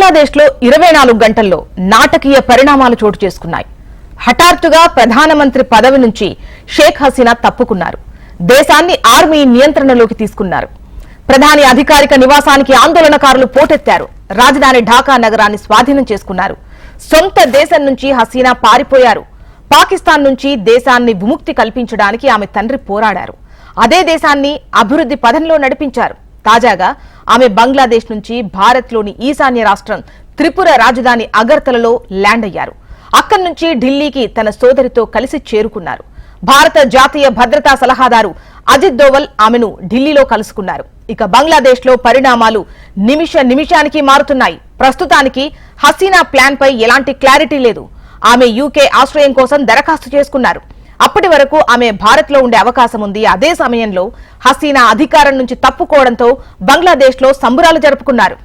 బంగ్లాదేశ్లో ఇరవై నాలుగు గంటల్లో నాటకీయ పరిణామాలు చోటు చేసుకున్నాయి. హఠాత్తుగా ప్రధానమంత్రి పదవి నుంచి షేక్ హసీనా తప్పుకున్నారు. దేశాన్ని ఆర్మీ నియంత్రణలోకి తీసుకున్నారు. ప్రధాని అధికారిక నివాసానికి ఆందోళనకారులు పోటెత్తారు. రాజధాని ఢాకా నగరాన్ని స్వాధీనం చేసుకున్నారు. సొంత దేశం నుంచి హసీనా పారిపోయారు. పాకిస్తాన్ నుంచి దేశాన్ని విముక్తి కల్పించడానికి ఆమె తండ్రి పోరాడారు. అదే దేశాన్ని అభివృద్ధి పథంలో నడిపించారు. తాజాగా ఆమె బంగ్లాదేశ్ నుంచి భారత్లోని ఈశాన్య రాష్ట్రం త్రిపుర రాజధాని అగర్తలలో ల్యాండ్ అయ్యారు. అక్కడి నుంచి ఢిల్లీకి తన సోదరితో కలిసి చేరుకున్నారు. భారత జాతీయ భద్రతా సలహాదారు అజిత్ దోవల్ ఆమెను ఢిల్లీలో కలుసుకున్నారు. ఇక బంగ్లాదేశ్లో పరిణామాలు నిమిష నిమిషానికి మారుతున్నాయి. ప్రస్తుతానికి హసీనా ప్లాన్ పై ఎలాంటి క్లారిటీ లేదు. ఆమె యూకే ఆశ్రయం కోసం దరఖాస్తు చేసుకున్నారు. అప్పటి వరకు ఆమె భారత్లో ఉండే అవకాశం ఉంది. అదే సమయంలో హసీనా అధికారం నుంచి తప్పుకోవడంతో బంగ్లాదేశ్లో సంబురాలు జరుపుకున్నారు.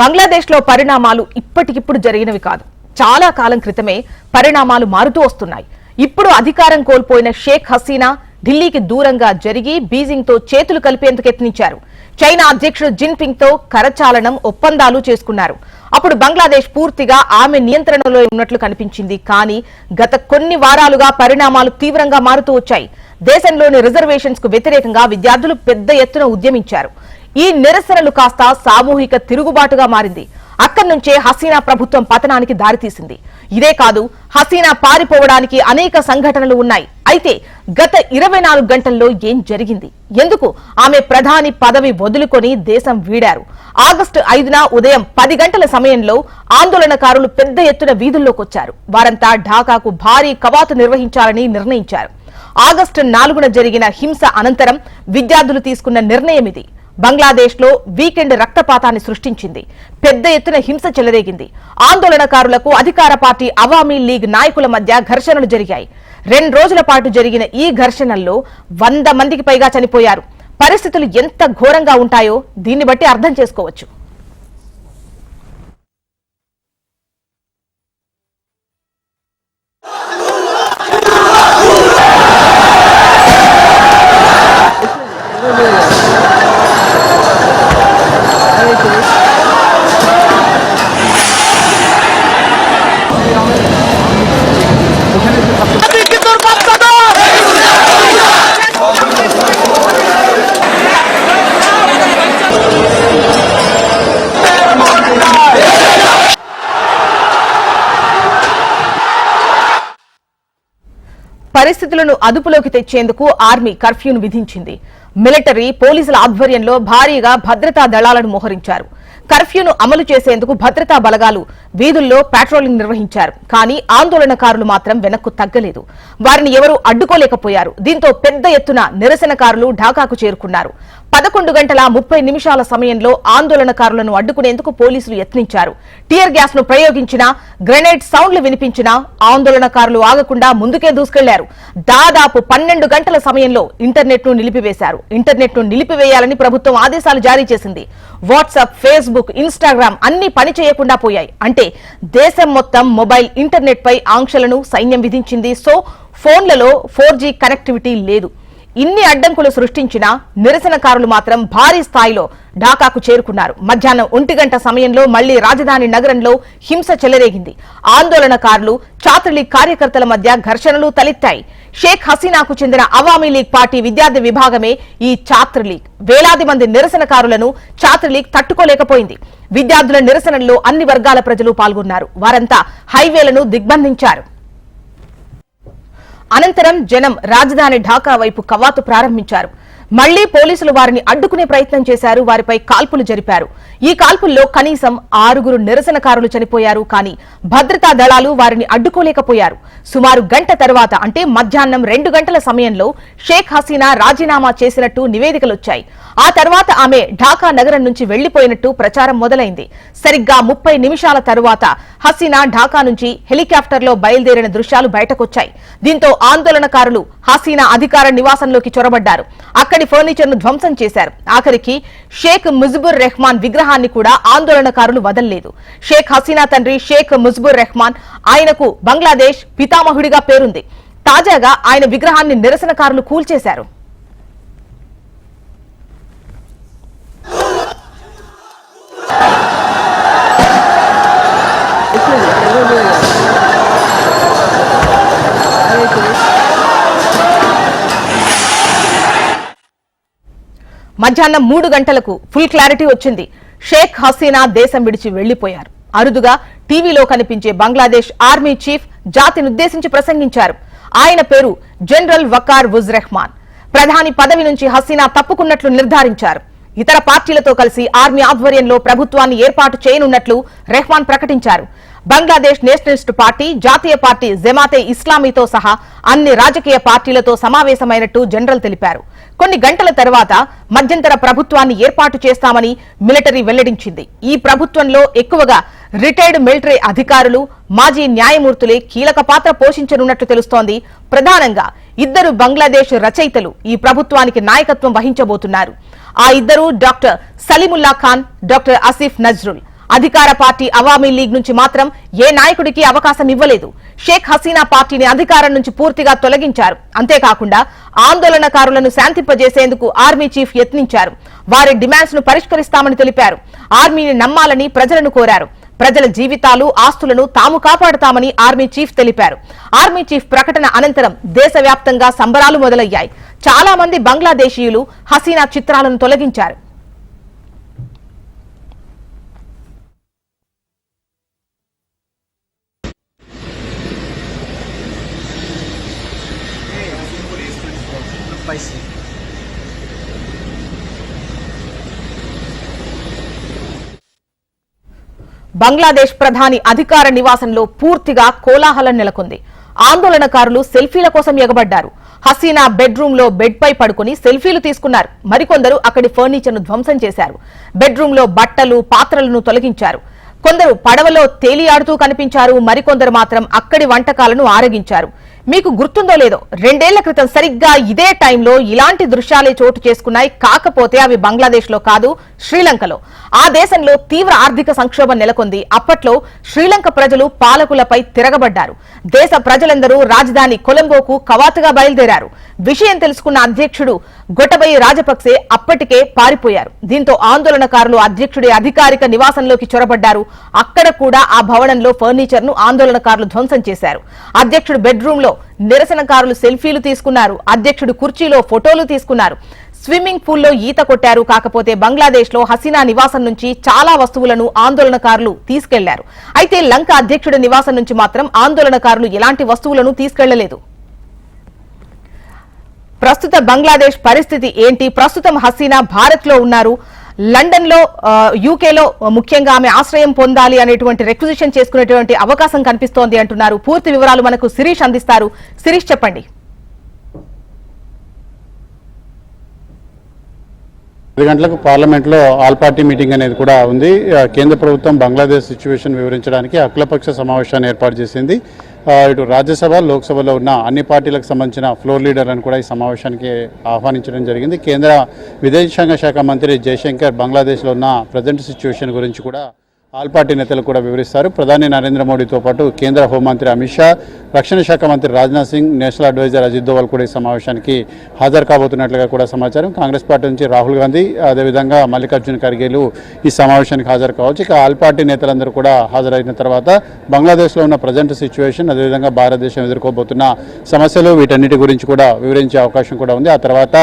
బంగ్లాదేశ్లో పరిణామాలు ఇప్పటికిప్పుడు జరిగినవి కాదు. చాలా కాలం క్రితమే పరిణామాలు మారుతూ వస్తున్నాయి. ఇప్పుడు అధికారం కోల్పోయిన షేక్ హసీనా ఢిల్లీకి దూరంగా జరిగి బీజింగ్తో చేతులు కలిపేందుకు యత్నించారు. చైనా అధ్యక్షుడు జిన్పింగ్తో కరచాలనం ఒప్పందాలు చేసుకున్నారు. అప్పుడు బంగ్లాదేశ్ పూర్తిగా ఆమె నియంత్రణలో ఉన్నట్లు కనిపించింది. కానీ గత కొన్ని వారాలుగా పరిణామాలు తీవ్రంగా మారుతూ వచ్చాయి. దేశంలోని రిజర్వేషన్స్కు వ్యతిరేకంగా విద్యార్థులు పెద్ద ఎత్తున ఉద్యమించారు. ఈ నిరసనలు కాస్త సామూహిక తిరుగుబాటుగా మారింది. అక్కడి నుంచే హసీనా ప్రభుత్వం పతనానికి దారితీసింది. ఇదే కాదు హసీనా పారిపోవడానికి అనేక సంఘటనలు ఉన్నాయి. అయితే గత ఇరవై నాలుగు గంటల్లో ఏం జరిగింది? ఎందుకు ఆమె ప్రధాని పదవి వదులుకొని దేశం వీడారు? ఆగస్టు ఐదున ఉదయం పది గంటల సమయంలో ఆందోళనకారులు పెద్ద ఎత్తున వీధుల్లోకి వచ్చారు వారంతా ఢాకాకు భారీ కవాతు నిర్వహించాలని నిర్ణయించారు. ఆగస్టు నాలుగున జరిగిన హింస అనంతరం విద్యార్థులు తీసుకున్న నిర్ణయం ఇది బంగ్లాదేశ్లో వీకెండ్ రక్తపాతాన్ని సృష్టించింది. పెద్ద ఎత్తున హింస చెలరేగింది. ఆందోళనకారులకు అధికార పార్టీ అవామీ లీగ్ నాయకుల మధ్య ఘర్షణలు జరిగాయి. రెండు రోజుల పాటు జరిగిన ఈ ఘర్షణల్లో వంద మందికి పైగా చనిపోయారు. పరిస్థితులు ఎంత ఘోరంగా ఉంటాయో దీన్ని బట్టి అర్థం చేసుకోవచ్చు. పరిస్థితులను అదుపులోకి తెచ్చేందుకు ఆర్మీ కర్ఫ్యూను విధించింది. మిలిటరీ పోలీసుల ఆధ్వర్యంలో భారీగా భద్రతా దళాలను మోహరించారు. కర్ఫ్యూను అమలు చేసేందుకు భద్రతా బలగాలు వీధుల్లో పాట్రోలింగ్ నిర్వహించారు. కానీ ఆందోళనకారులు మాత్రం వెనక్కు తగ్గలేదు. వారిని ఎవరూ అడ్డుకోలేకపోయారు. దీంతో పెద్ద ఎత్తున నిరసనకారులు ఢాకాకు చేరుకున్నారు. పదకొండు గంటల ముప్పై నిమిషాల సమయంలో ఆందోళనకారులను అడ్డుకునేందుకు పోలీసులు యత్నించారు. టియర్ గ్యాస్ను ప్రయోగించినా గ్రెనేడ్ సౌండ్లు వినిపించినా ఆందోళనకారులు ఆగకుండా ముందుకే దూసుకెళ్ళారు. దాదాపు పన్నెండు గంటల సమయంలో ఇంటర్నెట్ను నిలిపివేశారు. ఇంటర్నెట్ను నిలిపివేయాలని ప్రభుత్వం ఆదేశాలు జారీ చేసింది. వాట్సాప్ ఫేస్బుక్ ఇన్స్టాగ్రామ్ అన్ని పని చేయకుండా పోయాయి. అంటే దేశం మొత్తం మొబైల్ ఇంటర్నెట్ పై ఆంక్షలను సైన్యం విధించింది. సో ఫోన్లలో ఫోర్ కనెక్టివిటీ లేదు. ఇన్ని అడ్డంకులు సృష్టించినా నిరసనకారులు మాత్రం భారీ స్థాయిలో ఢాకాకు చేరుకున్నారు. మధ్యాహ్నం ఒంటి గంట సమయంలో మళ్ళీ రాజధాని నగరంలో హింస చెలరేగింది. ఆందోళనకారులు చాత్రలి కార్యకర్తల మధ్య ఘర్షణలు తలెత్తాయి. షేక్ హసీనాకు చెందిన అవామీ లీగ్ పార్టీ విద్యార్థి విభాగమే ఈ ఛాత్ర లీగ్. వేలాది మంది నిరసనకారులను ఛాత్ర లీగ్ తట్టుకోలేకపోయింది. విద్యార్థుల నిరసనల్లో అన్ని వర్గాల ప్రజలు పాల్గొన్నారు. వారంతా హైవేలను దిగ్బంధించారు. అనంతరం జనం రాజధాని ఢాకా వైపు కవాతు ప్రారంభించారు. మళ్ళీ పోలీసులు వారిని అడ్డుకునే ప్రయత్నం చేశారు. వారిపై కాల్పులు జరిపారు. ఈ కాల్పుల్లో కనీసం ఆరుగురు నిరసనకారులు చనిపోయారు. కానీ భద్రతా దళాలు వారిని అడ్డుకోలేకపోయారు. సుమారు గంట తర్వాత అంటే మధ్యాహ్నం రెండు గంటల సమయంలో షేక్ హసీనా రాజీనామా చేసినట్టు నివేదికలొచ్చాయి. ఆ తర్వాత ఆమె ఢాకా నగరం నుంచి వెళ్ళిపోయినట్టు ప్రచారం మొదలైంది. సరిగ్గా ముప్పై నిమిషాల తరువాత హసీనా ఢాకా నుంచి హెలికాప్టర్లో బయలుదేరిన దృశ్యాలు బయటకొచ్చాయి. దీంతో ఆందోళనకారులు హసీనా అధికార నివాసంలోకి చొరబడ్డారు. అక్కడ అక్కడి ఫర్నిచర్ను ధ్వంసం చేశారు. ఆఖరికి షేక్ ముజిబుర్ రెహమాన్ విగ్రహాన్ని కూడా ఆందోళనకారులు వదలలేదు. షేక్ హసీనా తండ్రి షేక్ ముజిబుర్ రెహమాన్ ఆయనకు బంగ్లాదేశ్ పితామహుడిగా పేరుంది. తాజాగా ఆయన విగ్రహాన్ని నిరసనకారులు కూల్చేశారు. మధ్యాహ్నం మూడు గంటలకు ఫుల్ క్లారిటీ వచ్చింది. షేక్ హసీనా దేశం విడిచి వెళ్ళిపోయారు అరుదుగా టీవీలో కనిపించే బంగ్లాదేశ్ ఆర్మీ చీఫ్ జాతినుద్దేశించి ప్రసంగించారు. ఆయన పేరు జనరల్ వకార్ ఉజ్ రెహ్మాన్ ప్రధాని పదవి నుంచి హసీనా తప్పుకున్నట్లు నిర్ధారించారు. ఇతర పార్టీలతో కలిసి ఆర్మీ ఆధ్వర్యంలో ప్రభుత్వాన్ని ఏర్పాటు చేయనున్నట్లు రెహ్మాన్ ప్రకటించారు. బంగ్లాదేశ్ నేషనలిస్ట్ పార్టీ జాతీయ పార్టీ జమాతే ఇస్లామీతో సహా అన్ని రాజకీయ పార్టీలతో సమావేశమైనట్టు జనరల్ తెలిపారు. కొన్ని గంటల తర్వాత మధ్యంతర ప్రభుత్వాన్ని ఏర్పాటు చేస్తామని మిలిటరీ వెల్లడించింది. ఈ ప్రభుత్వంలో ఎక్కువగా రిటైర్డ్ మిలిటరీ అధికారులు మాజీ న్యాయమూర్తులే కీలక పాత్ర పోషించనున్నట్లు తెలుస్తోంది. ప్రధానంగా ఇద్దరు బంగ్లాదేశ్ రచయితలు ఈ ప్రభుత్వానికి నాయకత్వం వహించబోతున్నారు. ఆ ఇద్దరు డాక్టర్ సలీముల్లా ఖాన్ డాక్టర్ ఆసిఫ్ నజ్రుల్. అధికార పార్టీ అవామీ లీగ్ నుంచి మాత్రం ఏ నాయకుడికి అవకాశం ఇవ్వలేదు. షేక్ హసీనా పార్టీని అధికారం నుంచి పూర్తిగా తొలగించారు. అంతేకాకుండా ఆందోళనకారులను శాంతింపజేసేందుకు ఆర్మీ చీఫ్ యత్నించారు. వారి డిమాండ్స్ను పరిష్కరిస్తామని తెలిపారు. ఆర్మీని నమ్మాలని ప్రజలను కోరారు. ప్రజల జీవితాలు ఆస్తులను తాము కాపాడతామని ఆర్మీ చీఫ్ తెలిపారు. ఆర్మీ చీఫ్ ప్రకటన అనంతరం దేశవ్యాప్తంగా సంబరాలు మొదలయ్యాయి. చాలా మంది బంగ్లాదేశీయులు హసీనా చిత్రాలను తొలగించారు. బంగ్లాదేశ్ ప్రధాని అధికార నివాసంలో పూర్తిగా కోలాహలం నెలకొంది. ఆందోళనకారులు సెల్ఫీల కోసం ఎగబడ్డారు. హసీనా బెడ్రూమ్లో బెడ్ పై పడుకుని సెల్ఫీలు తీసుకున్నారు. మరికొందరు అక్కడి ఫర్నిచర్ను ధ్వంసం చేశారు. బెడ్రూమ్లో బట్టలు పాత్రలను తొలగించారు. కొందరు పడవలో తేలియాడుతూ కనిపించారు. మరికొందరు మాత్రం అక్కడి వంటకాలను ఆరగించారు. మీకు గుర్తుందో లేదో రెండేళ్ళ క్రితం సరిగ్గా ఇదే టైంలో ఇలాంటి దృశ్యాలే చోటు చేసుకున్నాయి. కాకపోతే అవి బంగ్లాదేశ్లో కాదు శ్రీలంకలో. ఆ దేశంలో తీవ్ర ఆర్థిక సంక్షోభం నెలకొంది. అప్పట్లో శ్రీలంక ప్రజలు పాలకులపై తిరగబడ్డారు. దేశ ప్రజలందరూ రాజధాని కొలంబోకు కవాతుగా బయలుదేరారు. విషయం తెలుసుకున్న అధ్యక్షుడు గొటబయ్య రాజపక్సే అప్పటికే పారిపోయారు. దీంతో ఆందోళనకారులు అధ్యక్షుడి అధికారిక నివాసంలోకి చొరబడ్డారు. అక్కడ కూడా ఆ భవనంలో ఫర్నిచర్ను ఆందోళనకారులు ధ్వంసం చేశారు. అధ్యక్షుడు బెడ్రూమ్లో నిరసనకారులు సెల్ఫీలు తీసుకున్నారు. అధ్యక్షుడు కుర్చీలో ఫోటోలు తీసుకున్నారు. స్విమ్మింగ్ పూల్లో ఈత కొట్టారు. కాకపోతే బంగ్లాదేశ్లో హసీనా నివాసం నుంచి చాలా వస్తువులను ఆందోళనకారులు తీసుకెళ్ళారు. అయితే లంక అధ్యక్షుడి నివాసం నుంచి మాత్రం ఆందోళనకారులు ఎలాంటి వస్తువులను తీసుకెళ్ళలేదు. ప్రస్తుత బంగ్లాదేశ్ పరిస్థితి ఏంటి? ప్రస్తుతం హసీనా భారత్లో ఉన్నారు. లండన్లో యూకేలో ముఖ్యంగా ఆమె ఆశ్రయం పొందాలి అనేటువంటి రిక్విజిషన్ చేసుకునేటువంటి అవకాశం కనిపిస్తోంది అంటున్నారు. పూర్తి వివరాలు మనకు శిరీష్ అందిస్తారు. శిరీష్ చెప్పండి. పది గంటలకు పార్లమెంట్లో ఆల్ పార్టీ మీటింగ్ అనేది కూడా ఉంది. కేంద్ర ప్రభుత్వం బంగ్లాదేశ్ సిచ్యువేషన్ వివరించడానికి అఖిలపక్ష సమావేశాన్ని ఏర్పాటు చేసింది. ఇటు రాజ్యసభ లోక్సభలో ఉన్న అన్ని పార్టీలకు సంబంధించిన ఫ్లోర్ లీడర్లను కూడా ఈ సమావేశానికి ఆహ్వానించడం జరిగింది. కేంద్ర విదేశాంగ శాఖ మంత్రి జయశంకర్ బంగ్లాదేశ్లో ఉన్న ప్రజెంట్ సిచ్యువేషన్ గురించి కూడా ఆల్ పార్టీ నేతలు కూడా వివరిస్తారు. ప్రధాని నరేంద్ర మోడీతో పాటు కేంద్ర హోంమంత్రి అమిత్ షా రక్షణ శాఖ మంత్రి రాజ్నాథ్ సింగ్ నేషనల్ అడ్వైజర్ అజిత్ దోవల్ కూడా ఈ సమావేశానికి హాజరు కాబోతున్నట్లుగా కూడా సమాచారం. కాంగ్రెస్ పార్టీ నుంచి రాహుల్ గాంధీ అదేవిధంగా మల్లికార్జున ఖర్గేలు ఈ సమావేశానికి హాజరు కావచ్చు. ఇక ఆల్ పార్టీ నేతలందరూ కూడా హాజరైన తర్వాత బంగ్లాదేశ్లో ఉన్న ప్రజెంట్ సిచ్యువేషన్ అదేవిధంగా భారతదేశం ఎదుర్కోబోతున్న సమస్యలు వీటన్నిటి గురించి కూడా వివరించే అవకాశం కూడా ఉంది. ఆ తర్వాత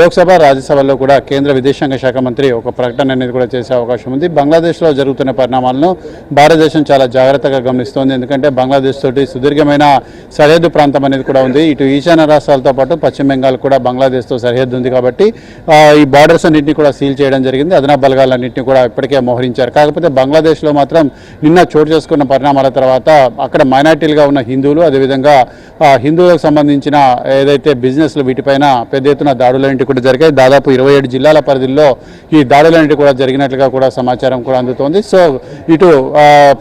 లోక్సభ రాజ్యసభలో కూడా కేంద్ర విదేశాంగ శాఖ మంత్రి ఒక ప్రకటన అనేది కూడా చేసే అవకాశం ఉంది. బంగ్లాదేశ్లో జరుగుతున్న పరిణామాలను భారతదేశం చాలా జాగ్రత్తగా గమనిస్తోంది. ఎందుకంటే బంగ్లాదేశ్ తోటి సుదీర్ఘమైన సరిహద్దు ప్రాంతం అనేది కూడా ఉంది. ఇటు ఈశాన్య రాష్ట్రాలతో పాటు పశ్చిమ బెంగాల్ కూడా బంగ్లాదేశ్తో సరిహద్దు ఉంది కాబట్టి ఈ బార్డర్స్ అన్నింటినీ కూడా సీల్ చేయడం జరిగింది. అదనా బలగాలన్నింటినీ కూడా ఇప్పటికే మోహరించారు. కాకపోతే బంగ్లాదేశ్లో మాత్రం నిన్న చోటు చేసుకున్న పరిణామాల తర్వాత అక్కడ మైనార్టీలుగా ఉన్న హిందువులు అదేవిధంగా హిందువులకు సంబంధించిన ఏదైతే బిజినెస్లు వీటిపైన పెద్ద ఎత్తున దాడులన్నింటి కూడా జరిగాయి. దాదాపు ఇరవై ఏడు జిల్లాల పరిధిలో ఈ దాడులన్నింటి కూడా జరిగినట్లుగా కూడా సమాచారం కూడా అందుతోంది. సో ఇటు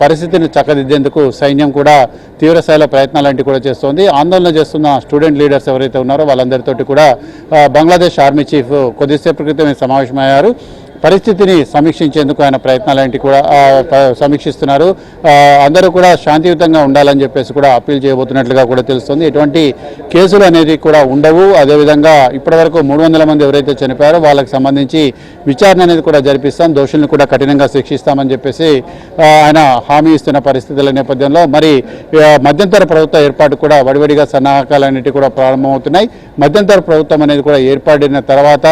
పరిస్థితిని చక్కదిద్దేందుకు సైన్యం కూడా తీవ్రస్థాయిలో ప్రయత్నాలు ప్రయత్నాలంటివి కూడా చేస్తోంది. ఆందోళన చేస్తున్న స్టూడెంట్ లీడర్స్ ఎవరైతే ఉన్నారో వాళ్ళందరితోటి కూడా బంగ్లాదేశ్ ఆర్మీ చీఫ్ కొద్దిసేపు క్రితమే సమావేశమయ్యారు. పరిస్థితిని సమీక్షించేందుకు ఆయన ప్రయత్నాలేంటి కూడా సమీక్షిస్తున్నారు. అందరూ కూడా శాంతియుతంగా ఉండాలని చెప్పేసి కూడా అప్పీల్ చేయబోతున్నట్లుగా కూడా తెలుస్తుంది. ఎటువంటి కేసులు అనేది కూడా ఉండవు. అదేవిధంగా ఇప్పటివరకు మూడు వందల మంది ఎవరైతే చనిపోయారో వాళ్ళకి సంబంధించి విచారణ అనేది కూడా జరిపిస్తాం. దోషుల్ని కూడా కఠినంగా శిక్షిస్తామని చెప్పేసి ఆయన హామీ ఇస్తున్న పరిస్థితుల నేపథ్యంలో మరి మధ్యంతర ప్రభుత్వ ఏర్పాటు కూడా వడివడిగా సన్నాహకాలన్నిటి కూడా ప్రారంభమవుతున్నాయి. మధ్యంతర ప్రభుత్వం అనేది కూడా ఏర్పడిన తర్వాత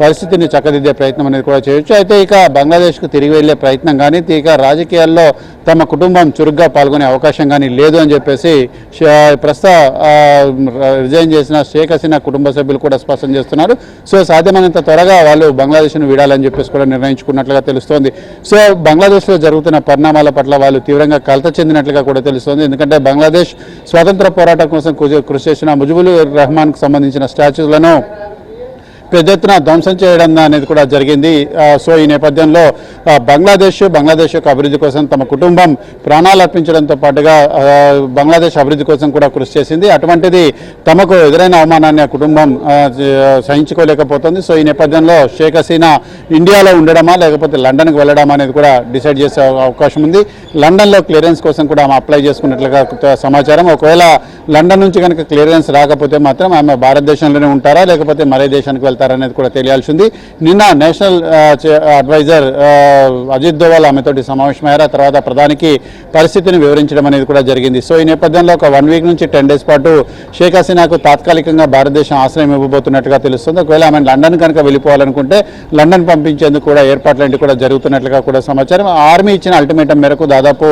పరిస్థితిని చక్కదిద్దే ప్రయత్నం అనేది కూడా చేయొచ్చు. అయితే ఇక బంగ్లాదేశ్కు తిరిగి వెళ్ళే ప్రయత్నం కానీ ఇక రాజకీయాల్లో తమ కుటుంబం చురుగ్గా పాల్గొనే అవకాశం కానీ లేదు అని చెప్పేసి ప్రస్తుత రిజైన్ చేసిన షేక్ హసీనా కుటుంబ సభ్యులు కూడా స్పష్టం చేస్తున్నారు. సో సాధ్యమైనంత త్వరగా వాళ్ళు బంగ్లాదేశ్ను వీడాలని చెప్పేసి కూడా నిర్ణయించుకున్నట్లుగా తెలుస్తోంది. సో బంగ్లాదేశ్లో జరుగుతున్న పరిణామాల పట్ల వాళ్ళు తీవ్రంగా కలత చెందినట్లుగా కూడా తెలుస్తోంది. ఎందుకంటే బంగ్లాదేశ్ స్వాతంత్ర పోరాటం కోసం కృషి- కృషి చేసిన ముజిబుల్ రెహమాన్కు సంబంధించిన స్టాచ్యూలను పెద్ద ఎత్తున ధ్వంసం చేయడం అనేది కూడా జరిగింది. సో ఈ నేపథ్యంలో బంగ్లాదేశ్ బంగ్లాదేశ్ యొక్క అభివృద్ధి కోసం తమ కుటుంబం ప్రాణాలు అర్పించడంతో పాటుగా బంగ్లాదేశ్ అభివృద్ధి కోసం కూడా కృషి చేసింది. అటువంటిది తమకు ఎదురైన అవమానాన్ని ఆ కుటుంబం సహించుకోలేకపోతుంది. సో ఈ నేపథ్యంలో షేక్ హసీనా ఇండియాలో ఉండడమా లేకపోతే లండన్కి వెళ్ళడమా అనేది కూడా డిసైడ్ చేసే అవకాశం ఉంది. లండన్లో క్లియరెన్స్ కోసం కూడా ఆమె అప్లై చేసుకున్నట్లుగా సమాచారం. ఒకవేళ లండన్ నుంచి కనుక క్లియరెన్స్ రాకపోతే మాత్రం ఆమె భారతదేశంలోనే ఉంటారా లేకపోతే మరే దేశానికి వెళ్తారనేది కూడా తెలియాల్సి ఉంది నిన్న నేషనల్ అడ్వైజర్ అజిత్ దోవాల్ ఆమెతోటి సమావేశమయ్యారు ఆ తర్వాత ప్రధానికి పరిస్థితిని వివరించడం అనేది కూడా జరిగింది. సో ఈ నేపథ్యంలో ఒక వన్ వీక్ నుంచి టెన్ డేస్ పాటు షేక్ హసీనాకు తాత్కాలికంగా భారతదేశం ఆశ్రయం ఇవ్వబోతున్నట్టుగా తెలుస్తుంది. ఒకవేళ ఆమె లండన్ కనుక వెళ్ళిపోవాలనుకుంటే లండన్ పంపించేందుకు కూడా ఏర్పాట్లంటి కూడా జరుగుతున్నట్లుగా కూడా సమాచారం. ఆర్మీ ఇచ్చిన అల్టిమేటం మేరకు దాదాపు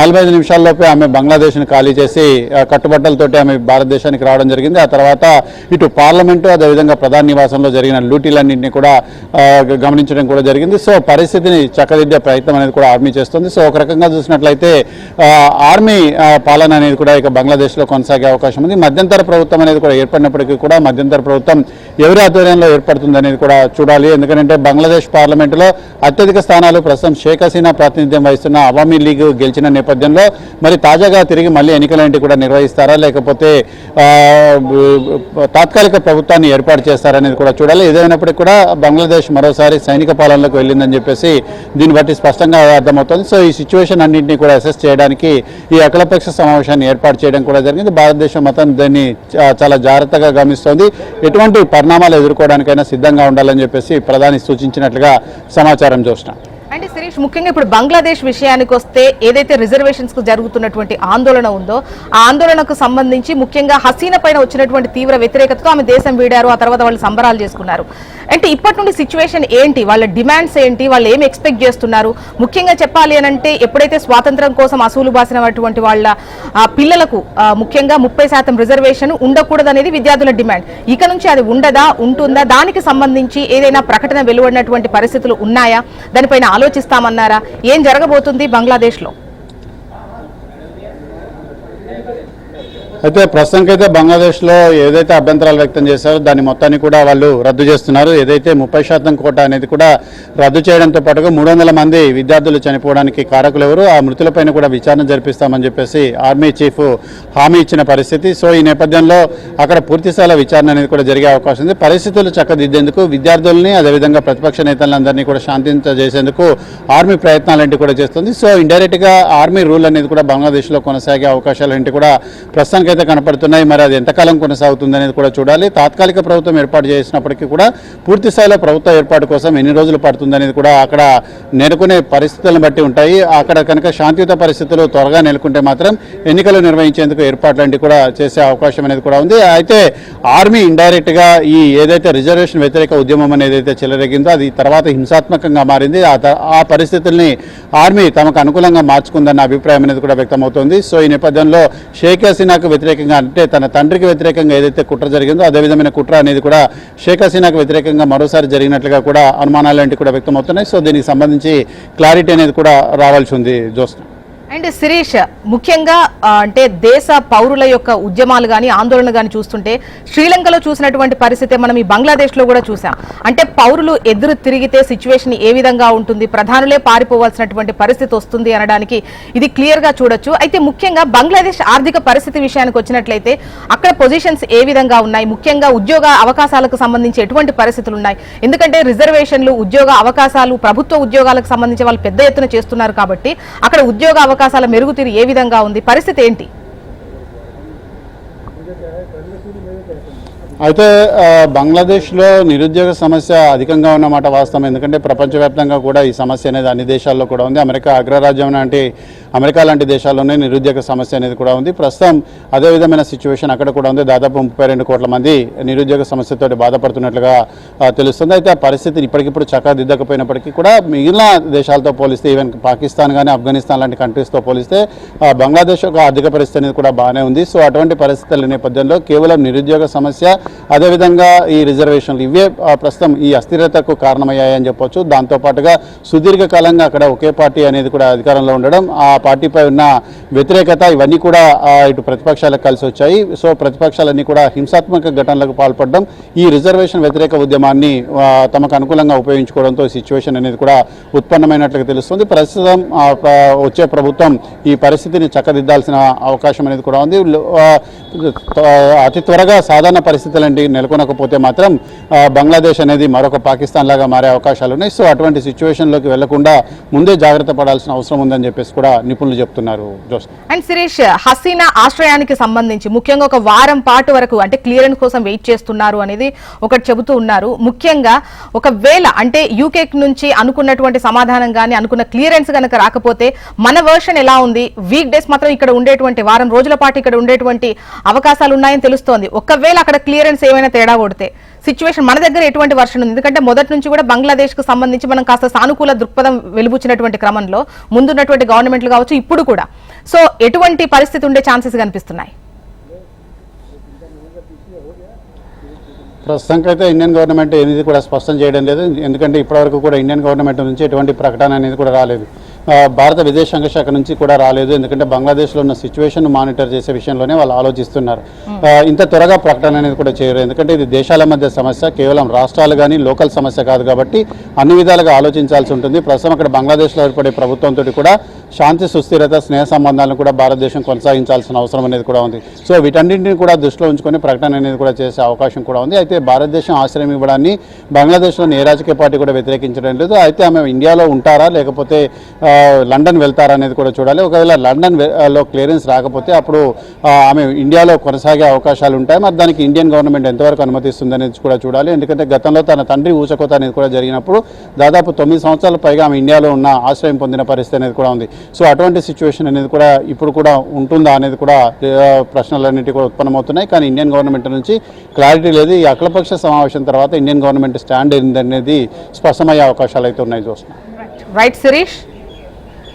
నలభై ఐదు నిమిషాల్లోపే ఆమె బంగ్లాదేశ్ను ఖాళీ చేసి కట్టుబట్టలతోటి ఆమె భారతదేశానికి రావడం జరిగింది. ఆ తర్వాత ఇటు పార్లమెంటు అదేవిధంగా ప్రధాన నివాసంలో జరిగిన లూటీలన్నింటినీ కూడా గమనించడం కూడా జరిగింది. సో పరిస్థితిని చక్కదిద్దే ప్రయత్నం అనేది కూడా ఆర్మీ చేస్తుంది. సో ఒక రకంగా చూసినట్లయితే ఆర్మీ పాలన అనేది కూడా ఇక బంగ్లాదేశ్లో కొనసాగే అవకాశం ఉంది. మధ్యంతర ప్రభుత్వం అనేది కూడా ఏర్పడినప్పటికీ కూడా మధ్యంతర ప్రభుత్వం ఎవరి ఆధ్వర్యంలో ఏర్పడుతుంది అనేది కూడా చూడాలి. ఎందుకంటే బంగ్లాదేశ్ పార్లమెంటులో అత్యధిక స్థానాలు ప్రస్తుతం షేక్ హసీనా ప్రాతినిధ్యం వహిస్తున్న అవామీ లీగ్ గెలిచిన నేపథ్యంలో మరి తాజాగా తిరిగి మళ్ళీ ఎన్నికలంటే కూడా నిర్వహిస్తారా? లేకపోతే తాత్కాలిక ప్రభుత్వాన్ని ఏర్పాటు చేస్తారనేది కూడా చూడాలి. ఏదైనప్పటికీ కూడా బంగ్లాదేశ్ మరోసారి సైనిక పాలనలోకి వెళ్ళిందని చెప్పేసి దీన్ని బట్టి స్పష్టంగా అర్థమవుతుంది. సో ఈ సిచ్యువేషన్ అన్నింటినీ కూడా అసెస్ చేయడానికి ఈ అఖిలపక్ష సమావేశాన్ని ఏర్పాటు చేయడం కూడా జరిగింది. భారతదేశం మొత్తం దాన్ని చా- చాలా జాగ్రత్తగా గమనిస్తోంది. ఎటువంటి పరిణామాలు ఎదుర్కోవడానికైనా సిద్ధంగా ఉండాలని చెప్పేసి ప్రధాని సూచించినట్లుగా సమాచారం చూసిన అంటే శిరీష్ ముఖ్యంగా ఇప్పుడు బంగ్లాదేశ్ విషయానికి వస్తే ఏదైతే రిజర్వేషన్స్కు జరుగుతున్నటువంటి ఆందోళన ఉందో ఆ ఆందోళనకు సంబంధించి ముఖ్యంగా హసీనా పైన వచ్చినటువంటి తీవ్ర వ్యతిరేకతతో ఆమె దేశం వీడారు ఆ తర్వాత వాళ్ళు సంబరాలు చేసుకున్నారు. అంటే ఇప్పటి నుండి సిచ్యువేషన్ ఏంటి? వాళ్ళ డిమాండ్స్ ఏంటి? వాళ్ళు ఏమి ఎక్స్పెక్ట్ చేస్తున్నారు? ముఖ్యంగా చెప్పాలి అని అంటే ఎప్పుడైతే స్వాతంత్రం కోసం అసూలు బాసినటువంటి వాళ్ళ పిల్లలకు ముఖ్యంగా ముప్పై శాతం రిజర్వేషన్ ఉండకూడదు అనేది విద్యార్థుల డిమాండ్. ఇక నుంచి అది ఉండదా ఉంటుందా దానికి సంబంధించి ఏదైనా ప్రకటన వెలువడినటువంటి పరిస్థితులు ఉన్నాయా? దానిపైన ఆలోచిస్తామన్నారా? ఏం జరగబోతుంది బంగ్లాదేశ్లో? అయితే ప్రస్తుతానికైతే బంగ్లాదేశ్లో ఏదైతే అభ్యంతరాలు వ్యక్తం చేశారో దాని మొత్తాన్ని కూడా వాళ్ళు రద్దు చేస్తున్నారు. ఏదైతే ముప్పై శాతం కోట అనేది కూడా రద్దు చేయడంతో పాటుగా మూడు వందల మంది విద్యార్థులు చనిపోవడానికి కారకులు ఎవరు ఆ మృతులపైన కూడా విచారణ జరిపిస్తామని చెప్పేసి ఆర్మీ చీఫ్ హామీ ఇచ్చిన పరిస్థితి. సో ఈ నేపథ్యంలో అక్కడ పూర్తిస్థాయిల విచారణ అనేది కూడా జరిగే అవకాశం ఉంది. పరిస్థితులు చక్కదిద్దేందుకు విద్యార్థుల్ని అదేవిధంగా ప్రతిపక్ష నేతలందరినీ కూడా శాంతింపజేసేందుకు ఆర్మీ ప్రయత్నాలంటే కూడా చేస్తుంది. సో ఇండైరెక్ట్గా ఆర్మీ రూల్ అనేది కూడా బంగ్లాదేశ్లో కొనసాగే అవకాశాలు కూడా ప్రస్తుతానికైతే కనపడుతున్నాయి. మరి అది ఎంతకాలం కొనసాగుతుంది అనేది కూడా చూడాలి. తాత్కాలిక ప్రభుత్వం ఏర్పాటు చేసినప్పటికీ కూడా పూర్తి స్థాయిలో ప్రభుత్వ ఏర్పాటు కోసం ఎన్ని రోజులు పడుతుంది అనేది కూడా అక్కడ నెలకొనే పరిస్థితులను బట్టి ఉంటాయి. అక్కడ కనుక శాంతియుత పరిస్థితులు త్వరగా నెలకొంటే మాత్రం ఎన్నికలు నిర్వహించేందుకు ఏర్పాట్లంటి కూడా చేసే అవకాశం అనేది కూడా ఉంది. అయితే ఆర్మీ ఇండైరెక్ట్గా ఈ ఏదైతే రిజర్వేషన్ వ్యతిరేక ఉద్యమం అనేది అయితే చెలరేగిందో అది తర్వాత హింసాత్మకంగా మారింది. ఆ ఆ పరిస్థితుల్ని ఆర్మీ తమకు అనుకూలంగా మార్చుకుందన్న అభిప్రాయం అనేది కూడా వ్యక్తమవుతోంది. సో ఈ నేపథ్యంలో షేక్ హసీనాకు వ్యతిరేకంగా అంటే తన తండ్రికి వ్యతిరేకంగా ఏదైతే కుట్ర జరిగిందో అదే విధమైన కుట్ర అనేది కూడా షేక్ హసీనాకు వ్యతిరేకంగా మరోసారి జరిగినట్లుగా కూడా అనుమానాలు లాంటివి కూడా వ్యక్తమవుతున్నాయి. సో దీనికి సంబంధించి క్లారిటీ అనేది కూడా రావాల్సి ఉంది. జోస్నా. అండ్ శిరీష్ ముఖ్యంగా అంటే దేశ పౌరుల యొక్క ఉద్యమాలు కానీ ఆందోళన కానీ చూస్తుంటే శ్రీలంకలో చూసినటువంటి పరిస్థితి మనం ఈ బంగ్లాదేశ్లో కూడా చూసాం. అంటే పౌరులు ఎదురు తిరిగితే సిచ్యువేషన్ ఏ విధంగా ఉంటుంది ప్రధానులే పారిపోవాల్సినటువంటి పరిస్థితి వస్తుంది అనడానికి ఇది క్లియర్గా చూడొచ్చు. అయితే ముఖ్యంగా బంగ్లాదేశ్ ఆర్థిక పరిస్థితి విషయానికి వచ్చినట్లయితే అక్కడ పొజిషన్స్ ఏ విధంగా ఉన్నాయి? ముఖ్యంగా ఉద్యోగ అవకాశాలకు సంబంధించి ఎటువంటి పరిస్థితులు ఉన్నాయి? ఎందుకంటే రిజర్వేషన్లు ఉద్యోగ అవకాశాలు ప్రభుత్వ ఉద్యోగాలకు సంబంధించి వాళ్ళు పెద్ద ఎత్తున చేస్తున్నారు కాబట్టి అక్కడ ఉద్యోగ అవకాశాల మెరుగుతీరు ఏ విధంగా ఉంది? పరిస్థితి ఏంటి? అయితే బంగ్లాదేశ్లో నిరుద్యోగ సమస్య అధికంగా ఉన్నమాట వాస్తవం. ఎందుకంటే ప్రపంచవ్యాప్తంగా కూడా ఈ సమస్య అనేది అన్ని దేశాల్లో కూడా ఉంది. అమెరికా అగ్రరాజ్యం లాంటి అమెరికా లాంటి దేశాల్లోనే నిరుద్యోగ సమస్య అనేది కూడా ఉంది. ప్రస్తుతం అదే విధమైన సిచ్యువేషన్ అక్కడ కూడా ఉంది. దాదాపు ముప్పై రెండు కోట్ల మంది నిరుద్యోగ సమస్యతో బాధపడుతున్నట్లుగా తెలుస్తుంది. అయితే ఆ పరిస్థితిని ఇప్పటికిప్పుడు చక్కదిద్దకపోయినప్పటికీ కూడా మిగిలిన దేశాలతో పోలిస్తే ఈవెన్ పాకిస్తాన్ కానీ ఆఫ్ఘనిస్తాన్ లాంటి కంట్రీస్తో పోలిస్తే బంగ్లాదేశ్ ఒక ఆర్థిక పరిస్థితి అనేది కూడా బాగానే ఉంది. సో అటువంటి పరిస్థితుల నేపథ్యంలో కేవలం నిరుద్యోగ సమస్య అదేవిధంగా ఈ రిజర్వేషన్లు ఇవే ప్రస్తుతం ఈ అస్థిరతకు కారణమయ్యాయని చెప్పొచ్చు. దాంతోపాటుగా సుదీర్ఘకాలంగా అక్కడ ఒకే పార్టీ అనేది కూడా అధికారంలో ఉండడం ఆ పార్టీపై ఉన్న వ్యతిరేకత ఇవన్నీ కూడా ఇటు ప్రతిపక్షాలకు కలిసి వచ్చాయి. సో ప్రతిపక్షాలన్నీ కూడా హింసాత్మక ఘటనలకు పాల్పడడం ఈ రిజర్వేషన్ వ్యతిరేక ఉద్యమాన్ని తమకు అనుకూలంగా ఉపయోగించుకోవడంతో సిచ్యువేషన్ అనేది కూడా ఉత్పన్నమైనట్లుగా తెలుస్తుంది. ప్రస్తుతం వచ్చే ప్రభుత్వం ఈ పరిస్థితిని చక్కదిద్దాల్సిన అవకాశం అనేది కూడా ఉంది. అతి త్వరగా సాధారణ పరిస్థితి పరిస్థితులంటి నెలకొనకపోతే మాత్రం బంగ్లాదేశ్ అనేది మరొక పాకిస్తాన్ లాగా మారే అవకాశాలు ఉన్నాయి. సో అటువంటి సిచ్యువేషన్లోకి వెళ్ళకుండా ముందే జాగ్రత్త పడాల్సిన అవసరం ఉందని చెప్పేసి కూడా నిపుణులు చెప్తున్నారు. జోస్. అండ్ శిరీష్ హసీనా ఆశ్రయానికి సంబంధించి ముఖ్యంగా ఒక వారం పాటు వరకు అంటే క్లియరెన్స్ కోసం వెయిట్ చేస్తున్నారు అనేది ఒకటి చెబుతూ ఉన్నారు. ముఖ్యంగా ఒకవేళ అంటే యూకే నుంచి అనుకున్నటువంటి సమాధానం కానీ అనుకున్న క్లియరెన్స్ కనుక రాకపోతే మన వర్షన్ ఎలా ఉంది? వీక్ డేస్ మాత్రం ఇక్కడ ఉండేటువంటి వారం రోజుల పాటు ఇక్కడ ఉండేటువంటి అవకాశాలు ఉన్నాయని తెలుస్తోంది. ఒకవేళ అక్కడ క్లియరెన్స్ ఏమైనా తేడా కొడితే సిచ్యువేషన్ మన దగ్గర ఎటువంటి వర్షన్ ఉంది? ఎందుకంటే మొదటి నుంచి కూడా బంగ్లాదేశ్కు సంబంధించి మనం కాస్త సానుకూల దృక్పథం వెలుబుచ్చినటువంటి క్రమంలో ముందున్నటువంటి గవర్నమెంట్లు కావచ్చు ఇప్పుడు కూడా. సో ఎటువంటి పరిస్థితి ఉండే ఛాన్సెస్ కనిపిస్తున్నాయి? ప్రస్తుతానికి అయితే ఇండియన్ గవర్నమెంట్ అనేది కూడా స్పష్టం చేయడం లేదు. ఎందుకంటే ఇప్పటివరకు కూడా ఇండియన్ గవర్నమెంట్ నుంచి ఎటువంటి ప్రకటన అనేది కూడా రాలేదు. భారత విదేశాంగ శాఖ నుంచి కూడా రాలేదు. ఎందుకంటే బంగ్లాదేశ్లో ఉన్న సిచ్యువేషన్ మానిటర్ చేసే విషయంలోనే వాళ్ళు ఆలోచిస్తున్నారు. ఇంత త్వరగా ప్రకటన అనేది కూడా చేయరు. ఎందుకంటే ఇది దేశాల మధ్య సమస్య కేవలం రాష్ట్రాలు కానీ లోకల్ సమస్య కాదు కాబట్టి అన్ని విధాలుగా ఆలోచించాల్సి ఉంటుంది. ప్రస్తుతం అక్కడ బంగ్లాదేశ్లో ఏర్పడే ప్రభుత్వంతో కూడా శాంతి సుస్థిరత స్నేహ సంబంధాలను కూడా భారతదేశం కొనసాగించాల్సిన అవసరం అనేది కూడా ఉంది. సో వీటన్నింటిని కూడా దృష్టిలో ఉంచుకొని ప్రకటన అనేది కూడా చేసే అవకాశం కూడా ఉంది. అయితే భారతదేశం ఆశ్రయం ఇవ్వడాన్ని బంగ్లాదేశ్లోని ఏ రాజకీయ పార్టీ కూడా వ్యతిరేకించడం లేదు. అయితే ఆమె ఇండియాలో ఉంటారా లేకపోతే లండన్ వెళ్తారా అనేది కూడా చూడాలి. ఒకవేళ లండన్లో క్లియరెన్స్ రాకపోతే అప్పుడు ఆమె ఇండియాలో కొనసాగే అవకాశాలు ఉంటాయి. మరి దానికి ఇండియన్ గవర్నమెంట్ ఎంతవరకు అనుమతిస్తుంది అనేది కూడా చూడాలి. ఎందుకంటే గతంలో తన తండ్రి ఊచకోత అనేది కూడా జరిగినప్పుడు దాదాపు తొమ్మిది సంవత్సరాల పైగా ఆమె ఇండియాలో ఉన్న ఆశ్రయం పొందిన పరిస్థితి అనేది కూడా ఉంది. సో అటువంటి సిచ్యువేషన్ అనేది కూడా ఇప్పుడు కూడా ఉంటుందా అనేది కూడా ప్రశ్నలన్నిటి కూడా ఉత్పన్నమవుతున్నాయి. కానీ ఇండియన్ గవర్నమెంట్ నుంచి క్లారిటీ లేదు. ఈ అఖిలపక్ష సమావేశం తర్వాత ఇండియన్ గవర్నమెంట్ స్టాండ్ ఏందనేది స్పష్టమయ్యే అవకాశాలు అయితే ఉన్నాయి చూస్తున్నాం. రైట్ శిరీష్